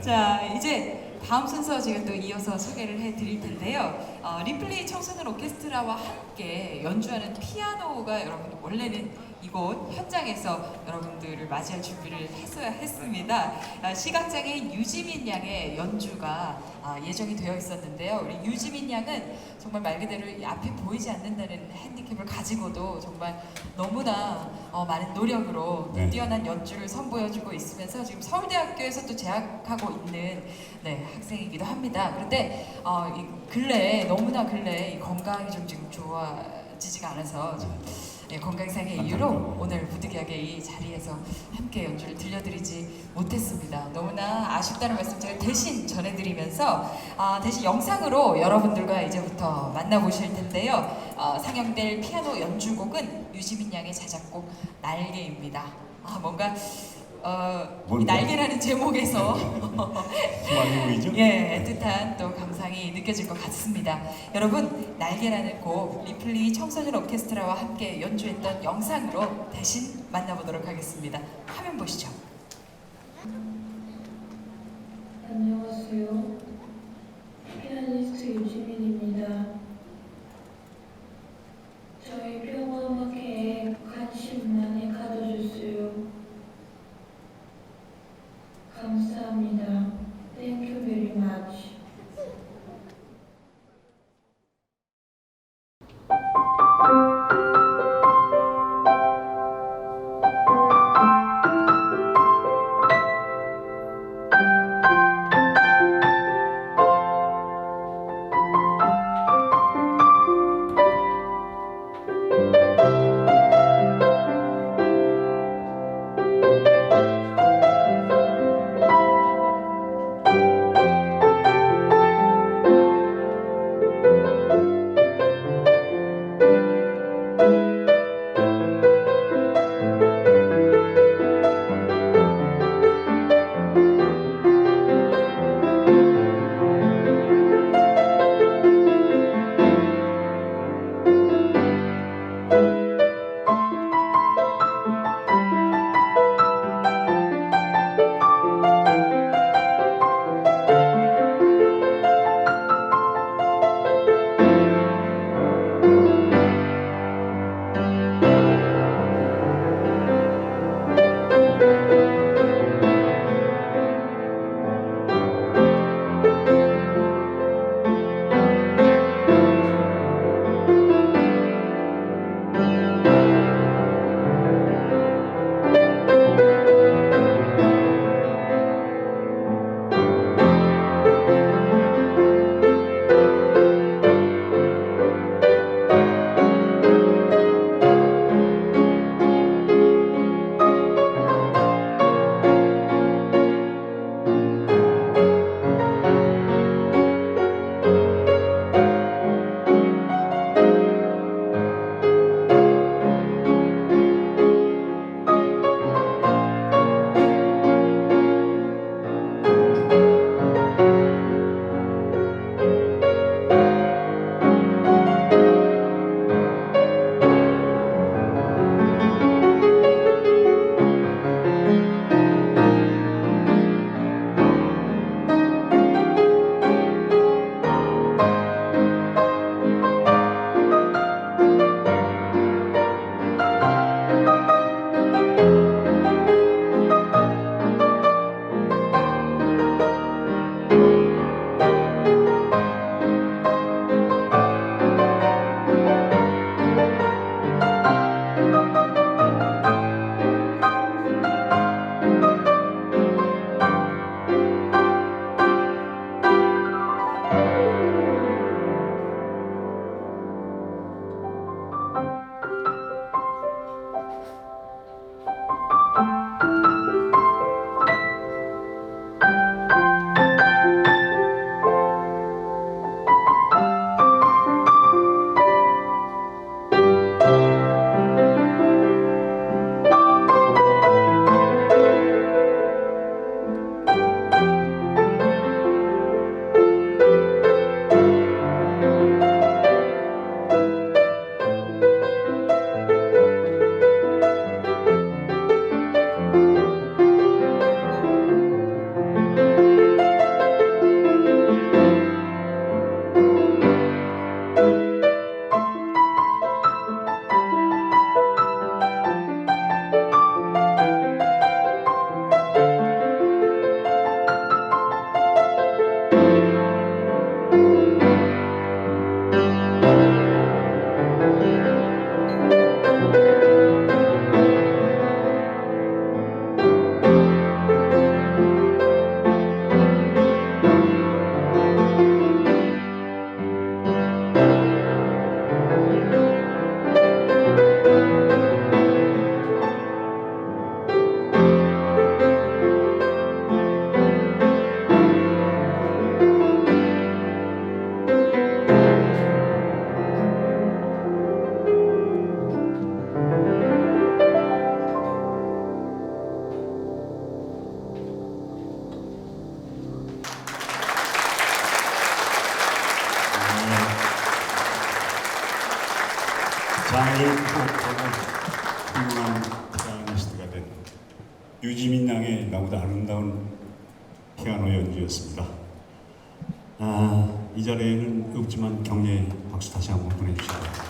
자, 이제 다음 순서 제가 또 이어서 소개를 해드릴 텐데요. 어, 리플레이 청소년 오케스트라와 함께 연주하는 피아노가 여러분 원래는 이곳 현장에서 여러분들을 맞이할 준비를 했어야 했습니다. 아, 시각장애인 유지민 양의 연주가 아, 예정이 되어 있었는데요. 우리 유지민 양은 정말 말 그대로 이 앞에 보이지 않는다는 핸디캡을 가지고도 정말 너무나 어, 많은 노력으로 네. 뛰어난 연주를 선보여주고 있으면서 지금 서울대학교에서 또 재학하고 있는 네, 학생이기도 합니다. 그런데 어, 이 근래에 너무나 근래에 이 건강이 좀 지금 좋아지지가 않아서 좀 예, 건강상의 이유로. 오늘 부득이하게 이 자리에서 함께 연주를 들려드리지 못했습니다. 너무나 아쉽다는 말씀 제가 대신 전해드리면서 아, 대신 영상으로 여러분들과 이제부터 만나보실 텐데요. 어, 상영될 피아노 연주곡은 유지민 양의 자작곡 날개입니다. 아 뭔가 어, 이 뭔가? 날개라는 제목에서 희망이 보이죠? 예, 애틋한 또 감상이 느껴질 것 같습니다. 여러분, 날개라는 곡 리플리 청소년 오케스트라와 함께 연주했던 영상으로 대신 만나보도록 하겠습니다. 화면 보시죠. 안녕하세요. 장애를 극복하고 훌륭한 피아니스트가 된 유지민 양의 너무도 아름다운 피아노 연주였습니다. 아, 이 자리에는 없지만 격려의 박수 다시 한번 보내주시기 바랍니다.